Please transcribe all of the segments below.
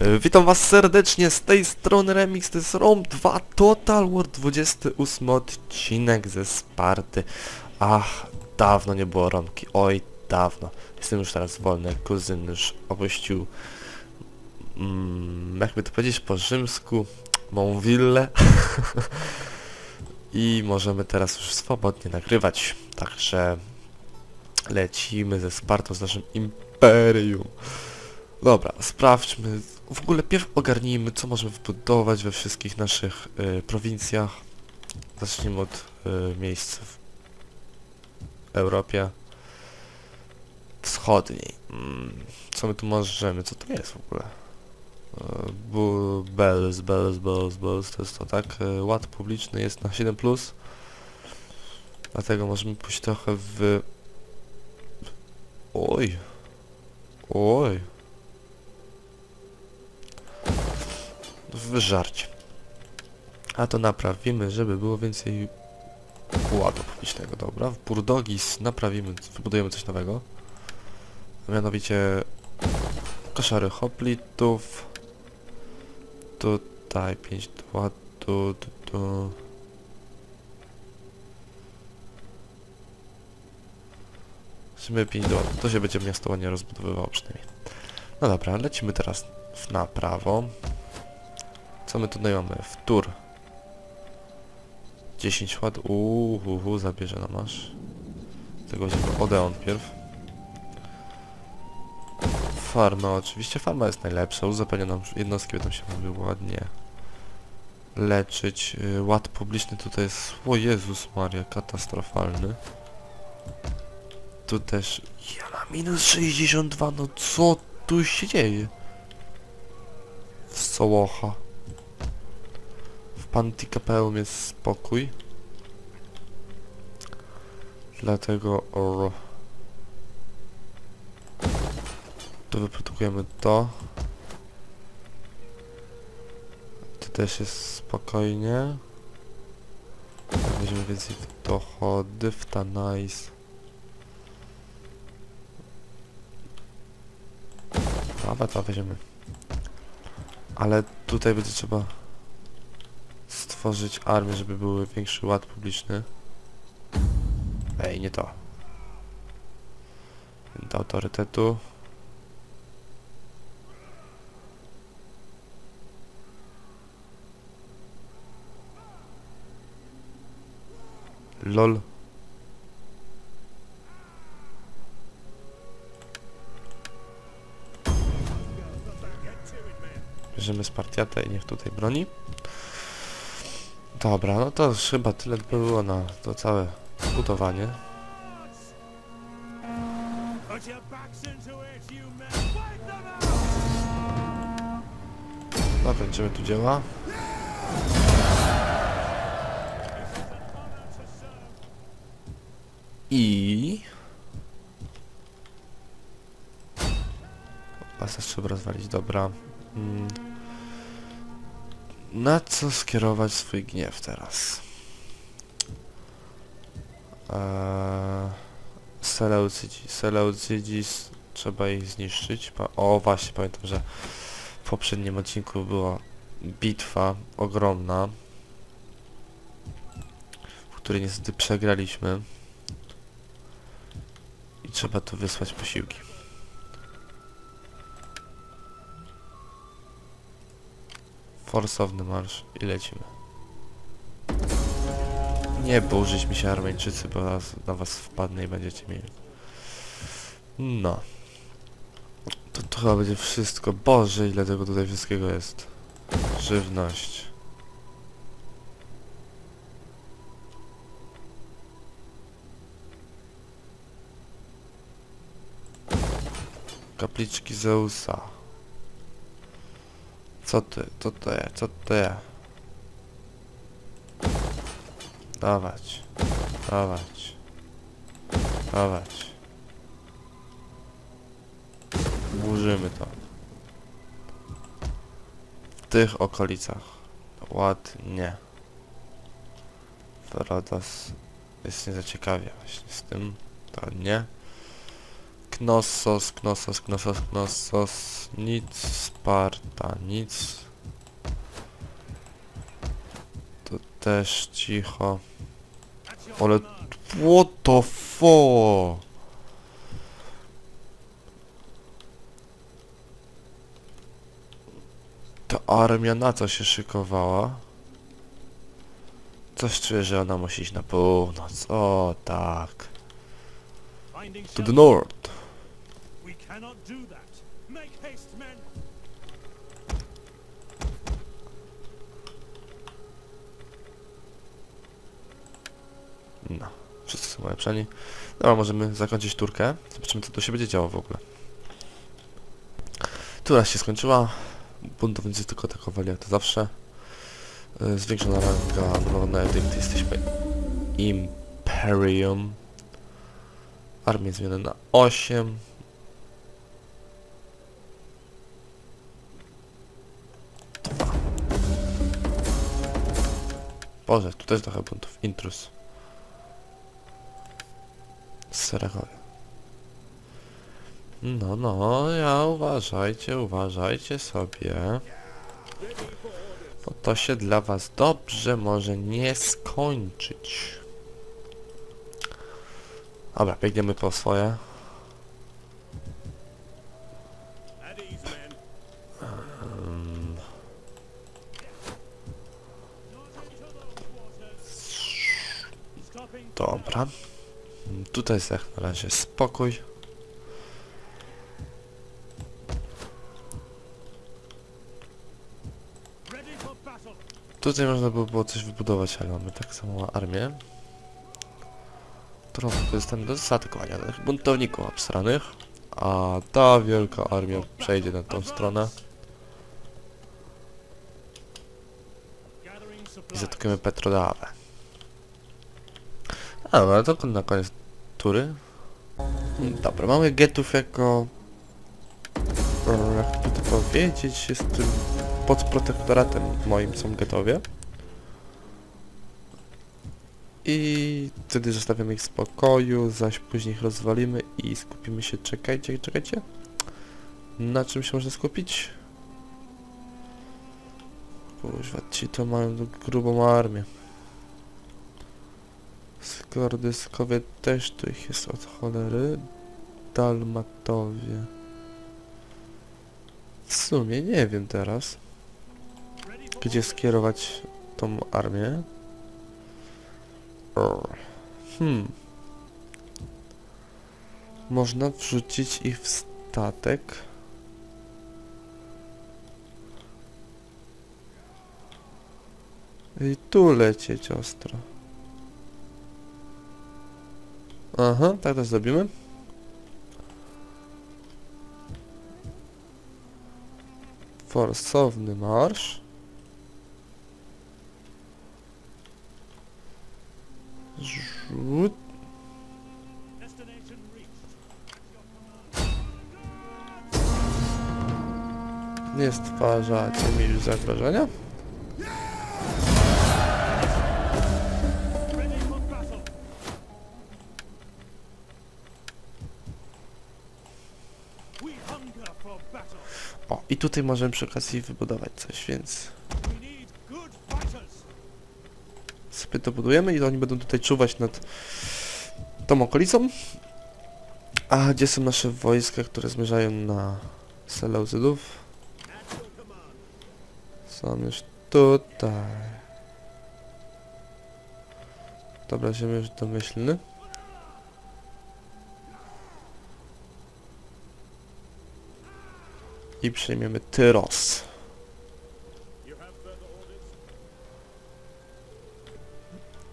E, Witam was serdecznie z tej strony Remix, to jest ROM 2 Total War 28 odcinek ze Sparty. Ach, dawno nie było Romki, oj dawno. Jestem już teraz wolny, kuzyn już opuścił, mm, jakby to powiedzieć po rzymsku, mą willę. I możemy teraz już swobodnie nagrywać, także lecimy ze Spartą, z naszym imperium. Dobra, sprawdźmy. W ogóle pierw ogarnijmy, co możemy wbudować we wszystkich naszych y, prowincjach. Zacznijmy od y, miejsc w Europie Wschodniej. Mm, co my tu możemy? Co to jest w ogóle? Y, Bells, Bells, Bells, Bells, to jest to, tak? Y, ład publiczny jest na 7+. Dlatego możemy pójść trochę w... Oj. Oj. W żarcie. A to naprawimy, żeby było więcej ładu publicznego, dobra. W Burdogis naprawimy, wybudujemy coś nowego. Mianowicie koszary hoplitów. Tutaj 5 do ładu, tu, tu. W sumie 5 do ładu, to się będzie miasto ładnie rozbudowywało przynajmniej. No dobra, lecimy teraz na prawo. Co my tutaj mamy? Wtór. 10 ład. Uuu, zabierze nam aż. Tego weźmiemy Odeon pierw. Farma oczywiście. Farma jest najlepsza. Uzupełnia nam jednostki, będą się mogły ładnie leczyć. Y, Ład publiczny tutaj jest... O Jezus Maria, katastrofalny. Tu też... Ja mam minus 62, no co tu się dzieje? W Sołocha. W Pantikapeum jest spokój. Dlatego o, tu wyprodukujemy to. Tu też jest spokojnie. Weźmiemy więcej dochody, w Tanais. Dobra, to weźmiemy. Ale tutaj będzie trzeba stworzyć armię, żeby był większy ład publiczny. Ej, nie to. Do autorytetu. LOL. Bierzemy Spartiatę i niech tutaj broni. Dobra, no to już chyba tyle by było na to całe budowanie. Zakończymy tu dzieła. I... Pasę trzeba rozwalić, dobra. Mm. Na co skierować swój gniew teraz? Eee, Seleucydzi. Trzeba ich zniszczyć. Pa o, właśnie, pamiętam, że w poprzednim odcinku była bitwa ogromna, w której niestety przegraliśmy. I trzeba tu wysłać posiłki. Forsowny marsz i lecimy. Nie burzyć mi się Armeńczycy, bo raz na was wpadnę i będziecie mieli. No. To, to chyba będzie wszystko. Boże, ile tego tutaj wszystkiego jest. Żywność. Kapliczki Zeusa. Co ty? Co jest? Co jest? Dawać. Dawać. Dawać. Burzymy to. W tych okolicach. Ładnie. Rodos jest nie zaciekawia właśnie z tym. To nie. Knossos, Knossos, Knossos, Knossos, nic, Sparta, nic. To też cicho. Ale what the fuck? Ta armia na co się szykowała? Coś czuję, że ona musi iść na północ. O tak. To the north. Cannot do that. Make haste, men. No. Wszyscy są ulepszeni. Dobra, możemy zakończyć turkę. Zobaczymy co tu się będzie działo w ogóle. Tura się skończyła. Buntownicy tylko atakowali jak to zawsze. Y, Zwiększona ranga, nowa edykt, jesteśmy Imperium. Armię zmienione na 8. Boże, tu też trochę buntów. Intrus. Seragowie. No, no, ja uważajcie, uważajcie sobie. Bo to się dla was dobrze może nie skończyć. Dobra, biegniemy po swoje. Dobra. Tutaj jest jak na razie spokój. Tutaj można by było coś wybudować, ale mamy tak samą armię. Którą wykorzystamy do zaatakowania tych buntowników obsranych. A ta wielka armia przejdzie na tą stronę i zaatakujemy Petrodawę. A, no to na koniec tury. Dobra, mamy getów jako... e, Jak to powiedzieć, jest tym pod protektoratem moim są getowie. I wtedy zostawiamy ich w spokoju, zaś później ich rozwalimy i skupimy się, czekajcie, czekajcie. Na czym się można skupić? Kuźwa, ci to mają grubą armię. Skordyskowie też tu ich jest od cholery. Dalmatowie. W sumie nie wiem teraz, gdzie skierować tą armię. Hmm. Można wrzucić ich w statek. I tu lecieć ostro. Aha, tak też zrobimy. Forsowny marsz. Rzut. Nie stwarzacie mi już zagrożenia? I tutaj możemy przy okazji wybudować coś, więc sobie to budujemy i oni będą tutaj czuwać nad tą okolicą. A gdzie są nasze wojska, które zmierzają na Seleuzydów? Są już tutaj. Dobra, ziemia już domyślny. I przejmiemy Tyros.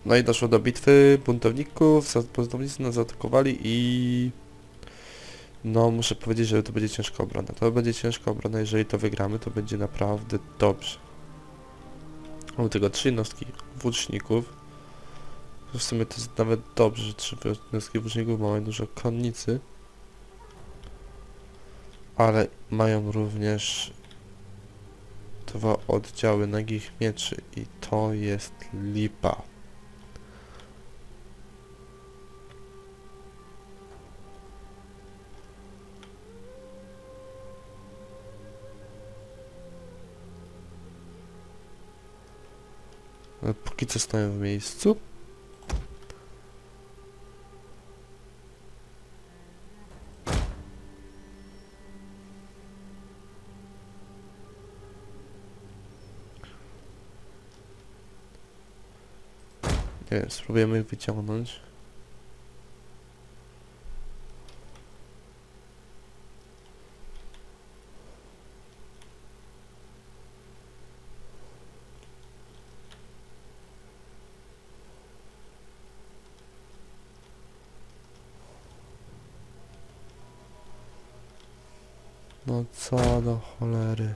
No i doszło do bitwy buntowników, buntownicy nas zaatakowali i... No muszę powiedzieć, że to będzie ciężka obrona. To będzie ciężka obrona, jeżeli to wygramy, to będzie naprawdę dobrze. Mamy tylko trzy jednostki włóczników. W sumie to jest nawet dobrze, że trzy jednostki włóczników mamy dużo konnicy ale mają również dwa oddziały nagich mieczy i to jest lipa. Póki co stoję w miejscu. Spróbujemy wyciągnąć. No co do cholery.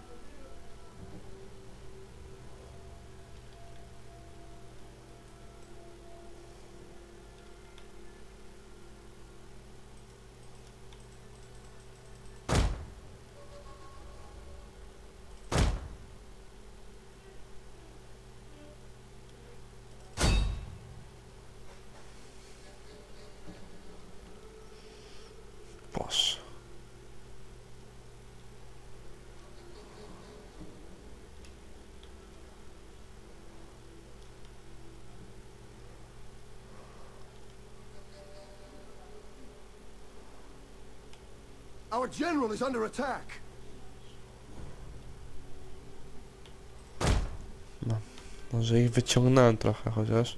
Boże. Our general is under attack. Może ich wyciągnąłem trochę chociaż.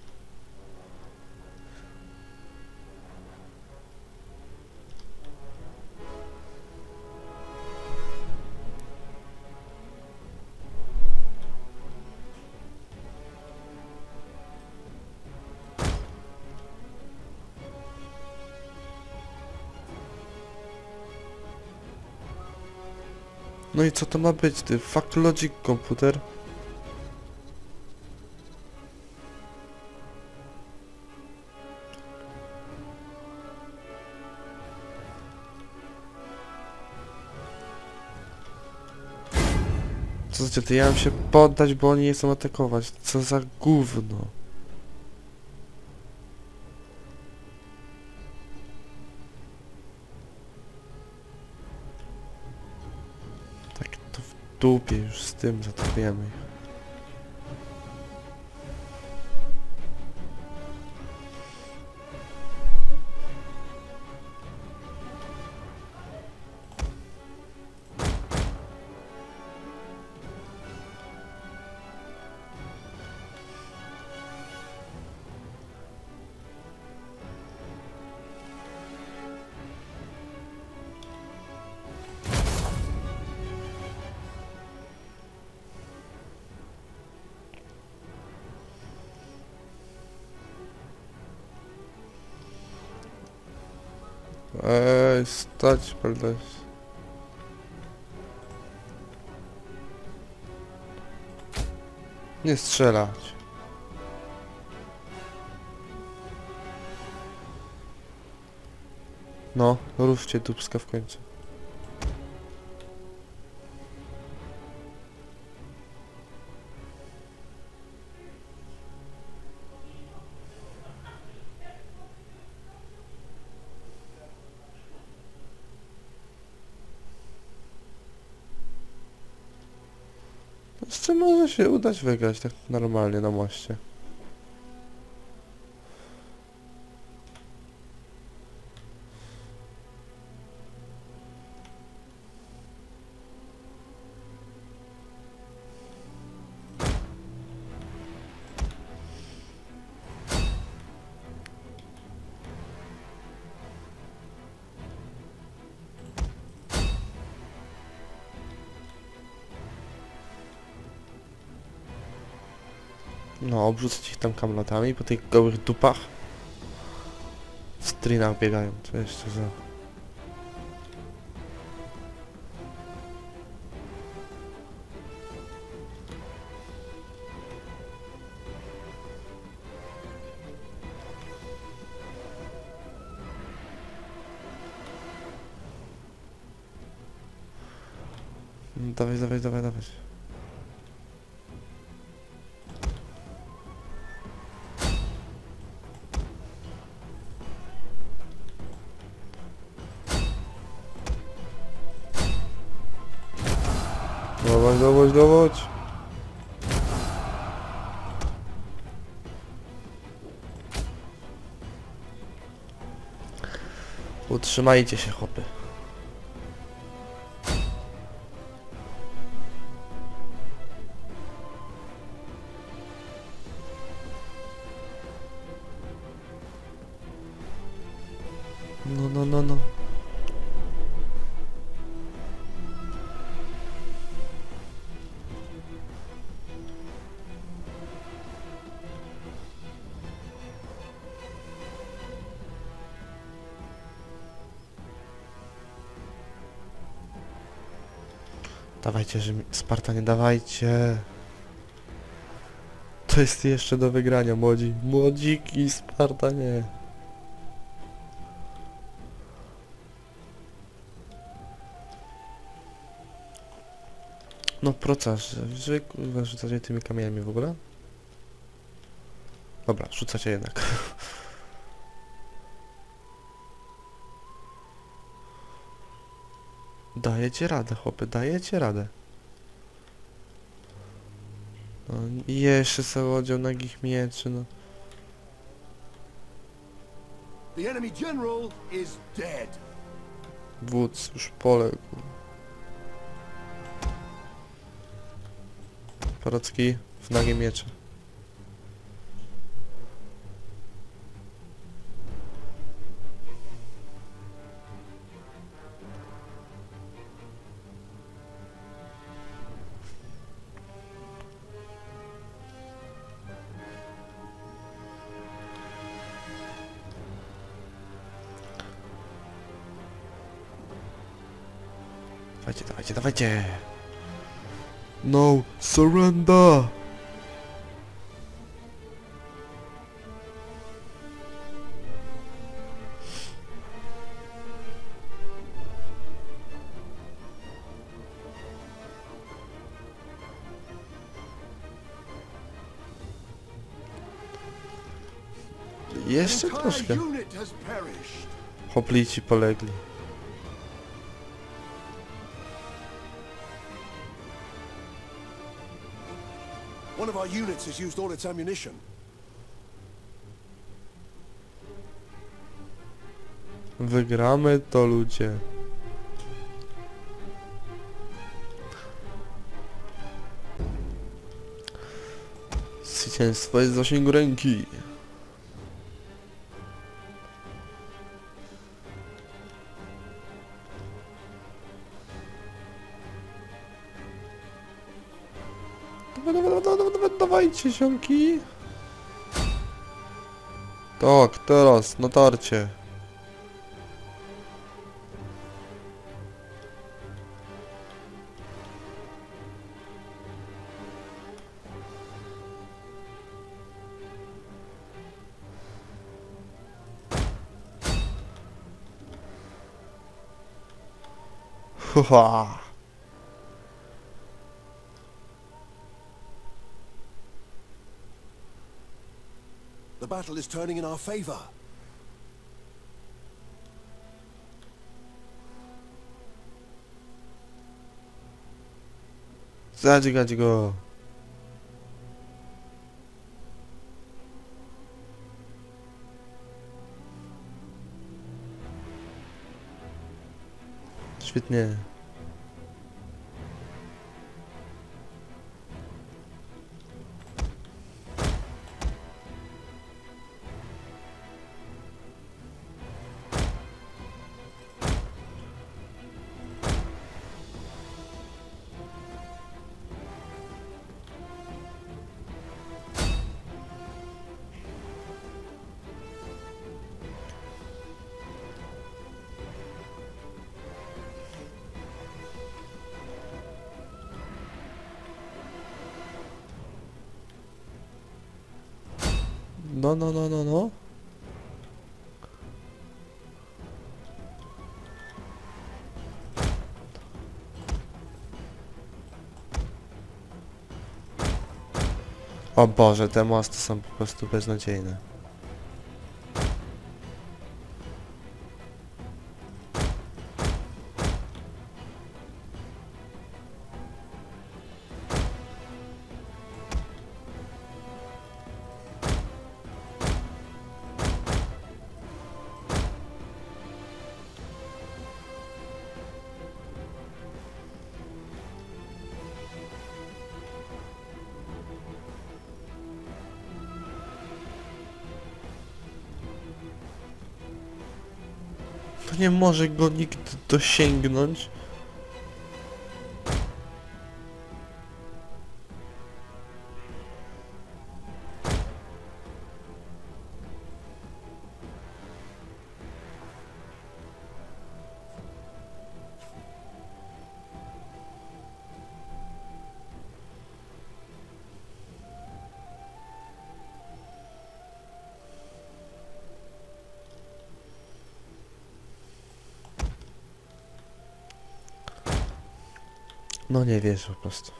No i co to ma być, ty? Fuck logic komputer? Co za ty, ja mam się poddać, bo oni nie chcą atakować. Co za gówno. Dupie już z tym zaatakujemy Ej, stać, Peldes. Nie strzelać. No, ruszcie dupska w końcu. Może się wygrać tak normalnie na moście. No, obrzucać ich tam kamlotami po tych gołych dupach. W strinach biegają, co jeszcze za... No, Dawaj, dawaj, dawaj, dawaj. dowódź. Utrzymajcie się, chłopy. No, no, no, no. Dawajcie, że mi- Spartanie, dawajcie. To jest jeszcze do wygrania, młodzi. Młodziki, Spartanie. No procasz, że kurwa rzucacie tymi kamieniami w ogóle? Dobra, rzucacie jednak. Dajecie radę, chłopy, dajecie radę. No i jeszcze sobie odział nagich mieczy, no. The enemy general is dead. Wódz już poległ. Porocki w nagie miecze. Dawajcie, dawajcie! No, surrender! Jeszcze troszkę. Hoplici polegli. One of our units has used all its ammunition. Wygramy to ludzie. Zwycięstwo jest w zasięgu ręki. Dawaj, dawaj, dawaj, dawaj, dawaj, dawajcie, ziomki. Tak, teraz, na. Haha. battle is turning in our favor. 싸지가 지금 świetnie No, no, no, no, no. O Boże, te mosty są po prostu beznadziejne. Nie może go nikt dosięgnąć. No nie wierzę po prostu.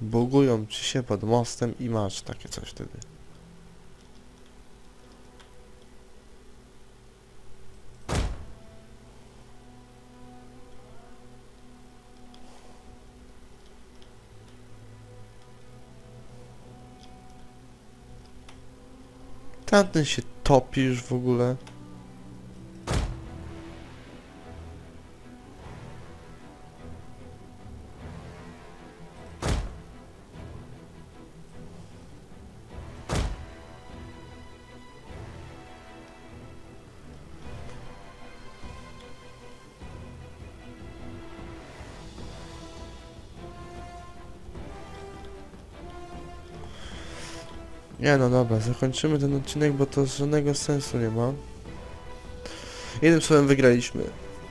Bogują ci się pod mostem i masz takie coś wtedy. Tamten się topi już w ogóle. Nie no dobra, zakończymy ten odcinek, bo to żadnego sensu nie ma. Jednym słowem wygraliśmy,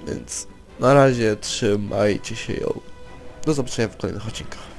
więc na razie trzymajcie się ją. Do zobaczenia w kolejnych odcinkach.